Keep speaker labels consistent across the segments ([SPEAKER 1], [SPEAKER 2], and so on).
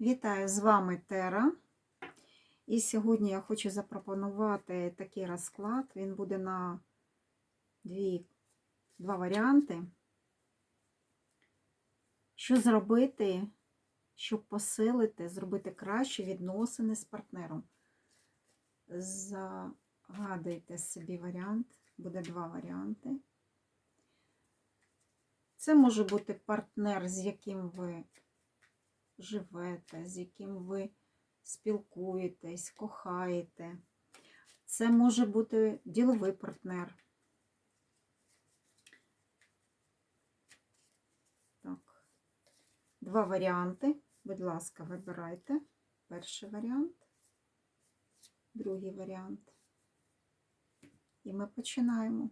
[SPEAKER 1] Вітаю з вами Тера. І сьогодні я хочу запропонувати такий розклад. Він буде на дві, два варіанти. Що зробити, щоб посилити, зробити краще відносини з партнером? Загадуйте собі варіант, буде два варіанти. Це може бути партнер, з яким ви живете, з яким ви спілкуєтесь, кохаєте. Це може бути діловий партнер. Так. Два варіанти. Будь ласка, вибирайте. Перший варіант, другий варіант. І ми починаємо.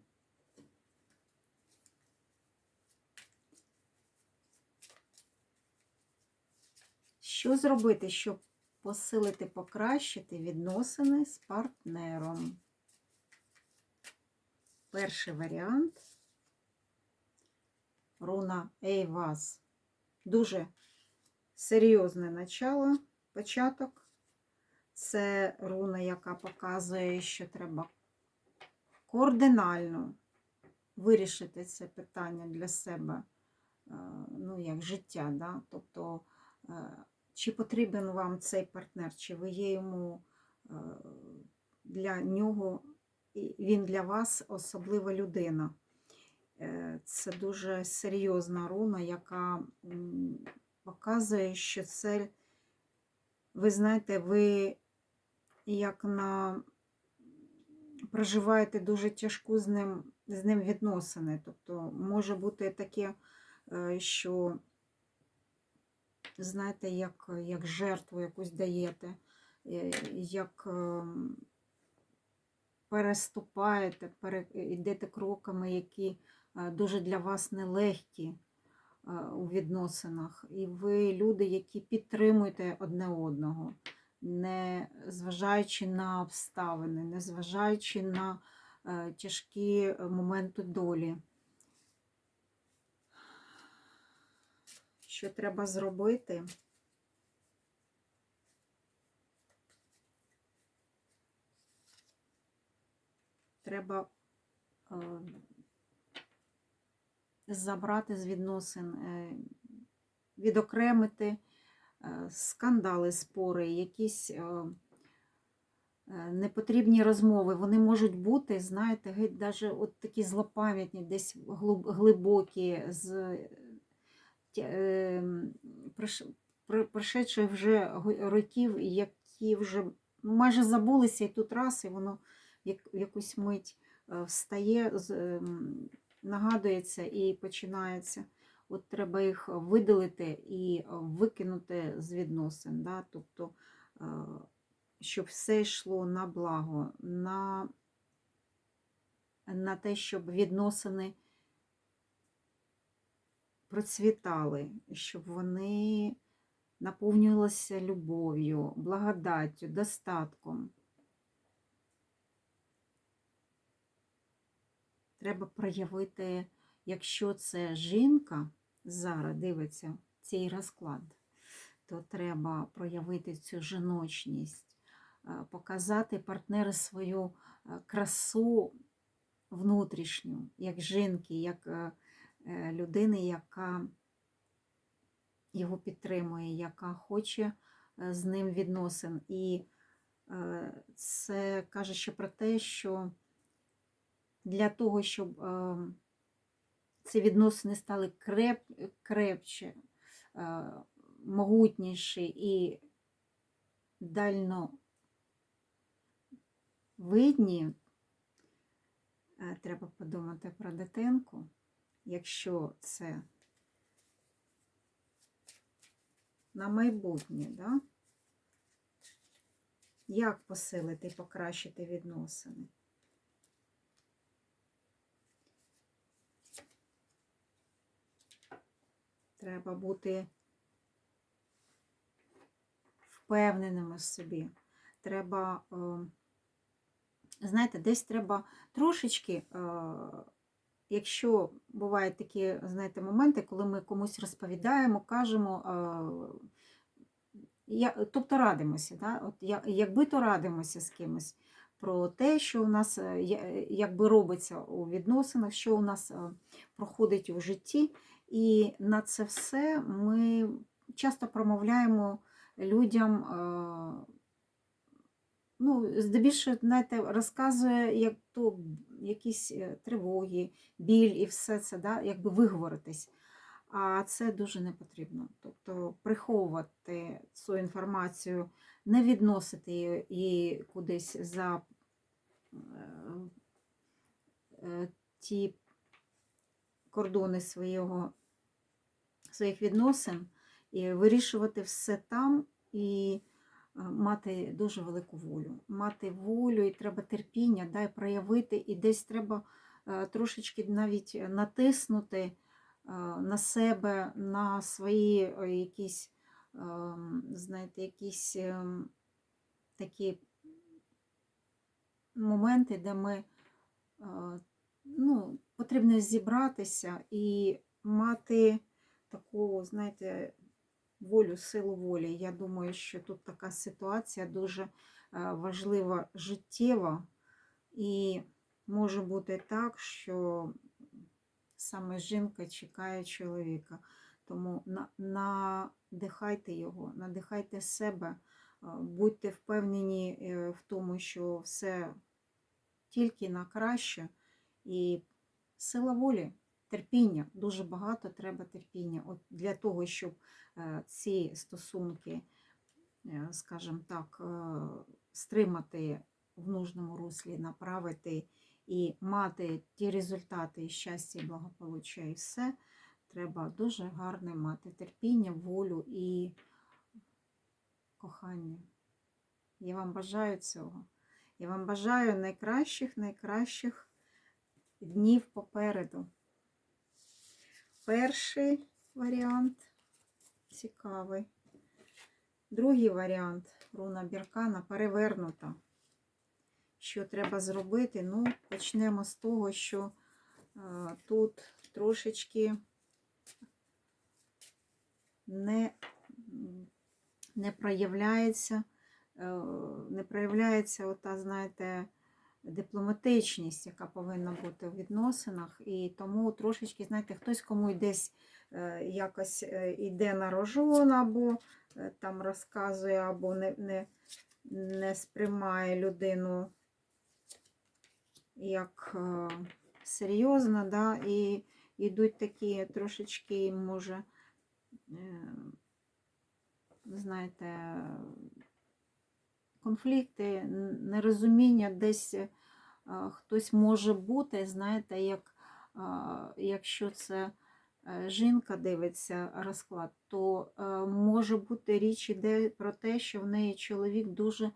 [SPEAKER 1] Що зробити, щоб посилити, покращити відносини з партнером? Перший варіант. Руна Ейваз. Дуже серйозне начало, початок. Це руна, яка показує, що треба координально вирішити це питання для себе, е, ну, як життя, да? тобто е, чи потрібен вам цей партнер, чи ви є йому е, для нього, він для вас особлива людина. Е, Це дуже серйозна руна, яка показує, що це, ви знаєте, ви як на проживаєте дуже тяжку з ним, з ним відносини. Тобто може бути таке, е, що знаєте, як, як жертву якусь даєте, як ем, переступаєте, пере, йдете кроками, які е, дуже для вас нелегкі е, у відносинах. І ви люди, які підтримуєте одне одного, не зважаючи на обставини, не зважаючи на е, тяжкі моменти долі. Що треба зробити. Треба е, забрати з відносин, е, відокремити е, скандали, спори, якісь непотрібні розмови. Вони можуть бути, знаєте, геть навіть от такі злопам'ятні, десь глиб- глибокі, з ем, пришедших вже років, які вже ну, майже забулися, і тут раз, і воно як- якусь мить е, встає, ем, нагадується і починається. От треба їх видалити і викинути з відносин. Да? Тобто, е, щоб все йшло на благо, на, на те, щоб відносини процвітали, щоб вони наповнювалися любов'ю, благодаттю, достатком. Треба проявити, якщо це жінка зараз дивиться цей розклад, то треба проявити цю жіночність, е, показати партнеру свою е, красу внутрішню, як жінки, як е, людини, яка його підтримує, яка хоче е, з ним відносин. І е, це каже ще про те, що для того, щоб е, ці відносини стали креп, крепче, е, могутніші і дально видні, е, треба подумати про дитинку, якщо це на майбутнє, да? як посилити і покращити відносини. Треба бути впевненими в собі. Треба, е, знаєте, десь треба трошечки, е, якщо бувають такі, знаєте, моменти, коли ми комусь розповідаємо, кажемо, е, я, тобто радимося, да? От, я, якби то радимося з кимось про те, що у нас е, якби робиться у відносинах, що у нас е, проходить у житті. І на це все ми часто промовляємо людям, е, ну, здебільшого, знаєте, розказує, як то якісь е, тривоги, біль і все це, да, якби виговоритись. А це дуже не потрібно. Тобто приховувати цю інформацію, не відносити її- кудись за е, е, ті кордони свого, своїх відносин, і вирішувати все там і мати дуже велику волю. Мати волю і треба терпіння, да, і проявити, і десь треба е, трошечки навіть натиснути е, на себе, на свої е, якісь, знаєте, якісь такі моменти, де ми ну, потрібно зібратися і мати таку, знаєте, волю, силу волі. Я думаю, що тут така ситуація дуже е, важлива, життєва, і може бути так, що саме жінка чекає чоловіка. Тому надихайте його, надихайте себе, будьте впевнені е, в тому, що все тільки на краще. І сила волі, терпіння, дуже багато треба терпіння. От для того, щоб е, ці стосунки, е, скажімо так, е, стримати в нужному руслі, направити і мати ті результати і щастя, і благополуччя, і все, треба дуже гарне мати терпіння, волю і кохання. Я вам бажаю цього. Я вам бажаю найкращих, найкращих днів попереду. Перший варіант цікавий. Другий варіант руна Біркана перевернута. Що треба зробити? Ну, почнемо з того, що е, тут трошечки не, не проявляється, е, не проявляється ота, знаєте, дипломатичність, яка повинна бути в відносинах. І тому трошечки, знаєте, хтось кому десь е, якось е, йде на рожон, або е, там розказує, або не, не, не сприймає людину як е, серйозно, да, і йдуть такі трошечки, може, е, знаєте, конфлікти, нерозуміння десь е, хтось може бути, знаєте, як, якщо це е, жінка дивиться розклад, то е, може бути річ іде про те, що в неї чоловік дуже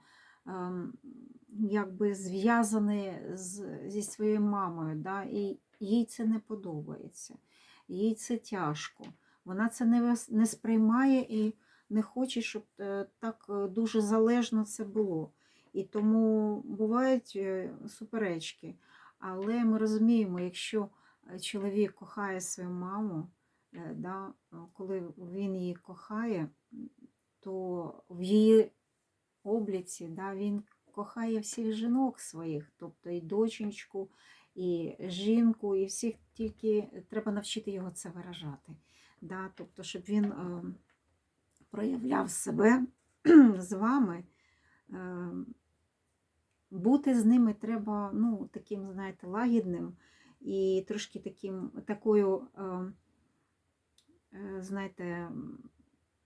[SPEAKER 1] ем, якби зв'язаний зі своєю мамою, да? і їй це не подобається, їй це тяжко. Вона це не, не сприймає і не хоче, щоб е, так е, дуже залежно це було. І тому бувають е, суперечки. Але ми розуміємо, якщо чоловік кохає свою маму, да, коли він її кохає, то в її обліці да, він кохає всіх жінок своїх, тобто і доченьку, і жінку, і всіх тільки треба навчити його це виражати. Да, тобто, щоб він е, проявляв себе з вами. Е, бути з ними треба ну, таким, знаєте, лагідним і трошки таким, такою, е, е, знаєте,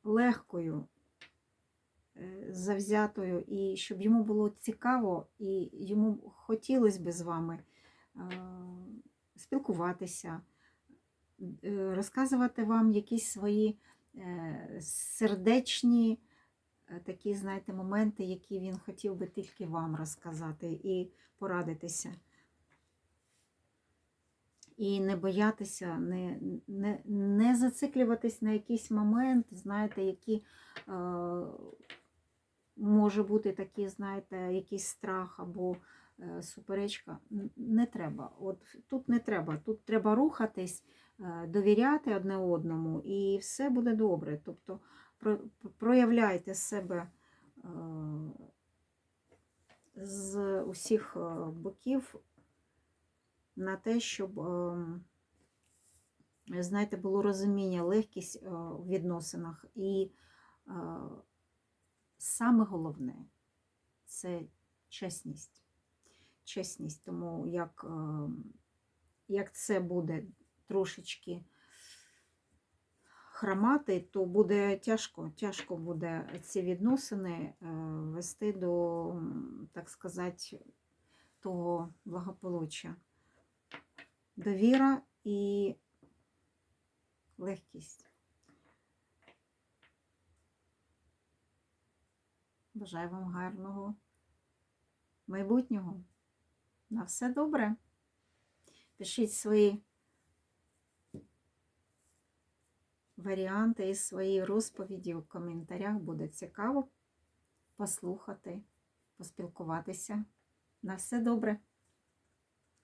[SPEAKER 1] легкою, е, завзятою, і щоб йому було цікаво, і йому хотілося б з вами е, спілкуватися, розказувати вам якісь свої сердечні е, такі, знаєте, моменти, які він хотів би тільки вам розказати і порадитися. І не боятися, не, не, не зациклюватись на якийсь момент, знаєте, які е, може бути такі, знаєте, якийсь страх або е, суперечка. Не треба. От тут не треба. Тут треба рухатись, е, довіряти одне одному, і все буде добре. Тобто проявляйте себе е, з усіх е, боків на те, щоб, ем, знаєте, було розуміння, легкість е, у відносинах. І е, саме головне це чесність. Чесність, тому як, ем, як це буде трошечки хромати, то буде тяжко, тяжко буде ці відносини е, вести до, так сказати, того благополуччя. Довіра і легкість. Бажаю вам гарного майбутнього. На все добре. Пишіть свої варіанти і свої розповіді у коментарях. Буде цікаво послухати, поспілкуватися. На все добре.